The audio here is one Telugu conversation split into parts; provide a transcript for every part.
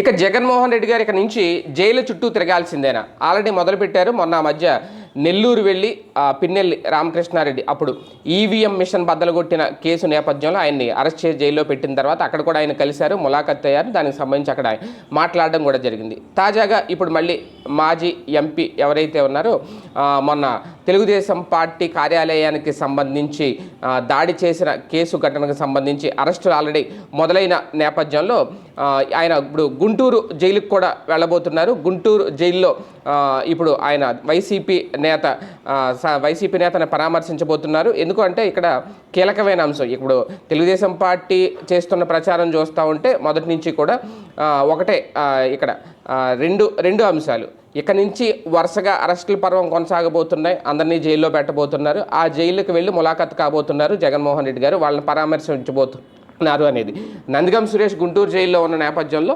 ఇక జగన్మోహన్ రెడ్డి గారు ఇక నుంచి జైలు చుట్టూ తిరగాల్సిందేనా? ఆల్రెడీ మొదలుపెట్టారు మొన్న మధ్య నెల్లూరు వెళ్ళి పిన్నెల్లి రామకృష్ణారెడ్డి. అప్పుడు ఈవీఎం మిషన్ బద్దలుగొట్టిన కేసు నేపథ్యంలో ఆయన్ని అరెస్ట్ చేసి జైల్లో పెట్టిన తర్వాత అక్కడ కూడా ఆయన కలిశారు ములాఖత్ అయ్యారు. దానికి సంబంధించి అక్కడ మాట్లాడడం కూడా జరిగింది. తాజాగా ఇప్పుడు మళ్ళీ మాజీ ఎంపీ ఎవరైతే ఉన్నారో మొన్న తెలుగుదేశం పార్టీ కార్యాలయానికి సంబంధించి దాడి చేసిన కేసు ఘటనకు సంబంధించి అరెస్టులు ఆల్రెడీ మొదలైన నేపథ్యంలో ఆయన ఇప్పుడు గుంటూరు జైలుకు కూడా వెళ్ళబోతున్నారు. గుంటూరు జైల్లో ఇప్పుడు ఆయన వైసీపీ నేత స- వైసీపీ నేతను పరామర్శించబోతున్నారు. ఎందుకంటే ఇక్కడ కీలకమైన అంశం ఇప్పుడు తెలుగుదేశం పార్టీ చేస్తున్న ప్రచారం చూస్తూ ఉంటే మొదటి నుంచి కూడా ఒకటే ఇక్కడ రెండు రెండు అంశాలు. ఇక నుంచి వరుసగా అరెస్టుల పర్వం కొనసాగబోతున్నాయి. అందరినీ జైల్లో పెట్టబోతున్నారు. ఆ జైలుకి వెళ్ళి ములాఖత్ కాబోతున్నారు జగన్మోహన్ రెడ్డి గారు. వాళ్ళని పరామర్శించబోతున్నారు అనేది. నందిగం సురేష్ గుంటూరు జైల్లో ఉన్న నేపథ్యంలో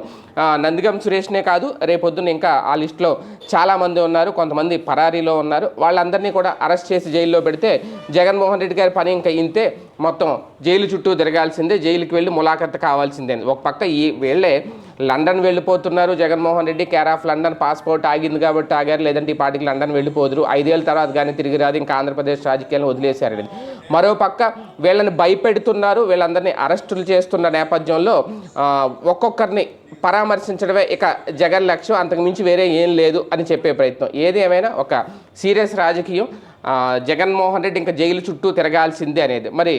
నందిగం సురేష్నే కాదు రేపొద్దున ఇంకా ఆ లిస్టులో చాలామంది ఉన్నారు. కొంతమంది పరారీలో ఉన్నారు. వాళ్ళందరినీ కూడా అరెస్ట్ చేసి జైల్లో పెడితే జగన్మోహన్ రెడ్డి గారి పని ఇంకా ఇంతే. మొత్తం జైలు చుట్టూ తిరగాల్సిందే. జైలుకి వెళ్ళి ములాఖత్ కావాల్సిందే. ఒక పక్క ఈ వీళ్ళే లండన్ వెళ్ళిపోతున్నారు. Jaganmohan Reddy care of London passport ఆగింది కాబట్టి ఆగారు. లేదంటే ఈ పార్టీకి లండన్ వెళ్ళిపోదురు. ఐదేళ్ళ తర్వాత కానీ తిరిగి రాదు. ఇంకా ఆంధ్రప్రదేశ్ రాజకీయాలను వదిలేశారు మరో పక్క వీళ్ళని భయపెడుతున్నారు. వీళ్ళందరినీ అరెస్టులు చేస్తున్న నేపథ్యంలో ఒక్కొక్కరిని పరామర్శించడమే ఇక జగన్ లక్ష్యం. అంతకు మించి వేరే ఏం లేదు అని చెప్పే ప్రయత్నం. ఏది ఏమైనా ఒక సీరియస్ రాజకీయం. జగన్మోహన్ రెడ్డి ఇంకా జైలు చుట్టూ తిరగాల్సిందే అనేది. మరి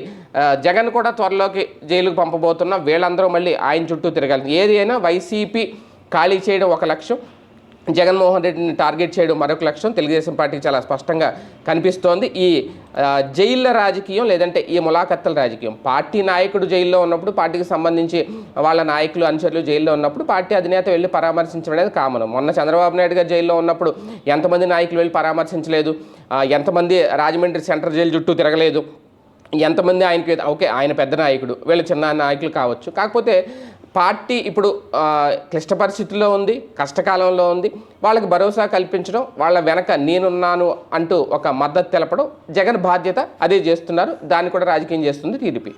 జగన్ కూడా త్వరలోకి జైలుకు పంపబోతున్న వీళ్ళందరూ మళ్ళీ ఆయన చుట్టూ తిరగాలి. ఏది అయినా వైసీపీ ఖాళీ చేయడం ఒక లక్ష్యం. జగన్మోహన్ రెడ్డిని టార్గెట్ చేయడం మరొక లక్ష్యం. తెలుగుదేశం పార్టీకి చాలా స్పష్టంగా కనిపిస్తోంది. ఈ జైళ్ళ రాజకీయం లేదంటే ఈ ములాఖత్తల రాజకీయం. పార్టీ నాయకుడు జైల్లో ఉన్నప్పుడు పార్టీకి సంబంధించి వాళ్ళ నాయకులు అనుచరులు జైల్లో ఉన్నప్పుడు పార్టీ అధినేత వెళ్ళి పరామర్శించడం అనేది కామన్. మొన్న చంద్రబాబు నాయుడు గారు జైల్లో ఉన్నప్పుడు ఎంతమంది నాయకులు వెళ్ళి పరామర్శించలేదు? ఎంతమంది రాజమండ్రి సెంట్రల్ జైలు చుట్టూ తిరగలేదు? ఎంతమంది ఆయనకి ఓకే ఆయన పెద్ద నాయకుడు వీళ్ళు చిన్న నాయకులు కావచ్చు. కాకపోతే పార్టీ ఇప్పుడు క్లిష్ట పరిస్థితుల్లో ఉంది కష్టకాలంలో ఉంది. వాళ్ళకి భరోసా కల్పించడం వాళ్ళ వెనక నేనున్నాను అంటూ ఒక మద్దతు తెలపడం జగన్ బాధ్యత అదే చేస్తున్నారు. దాన్ని కూడా రాజకీయం చేస్తుంది టీడీపీ.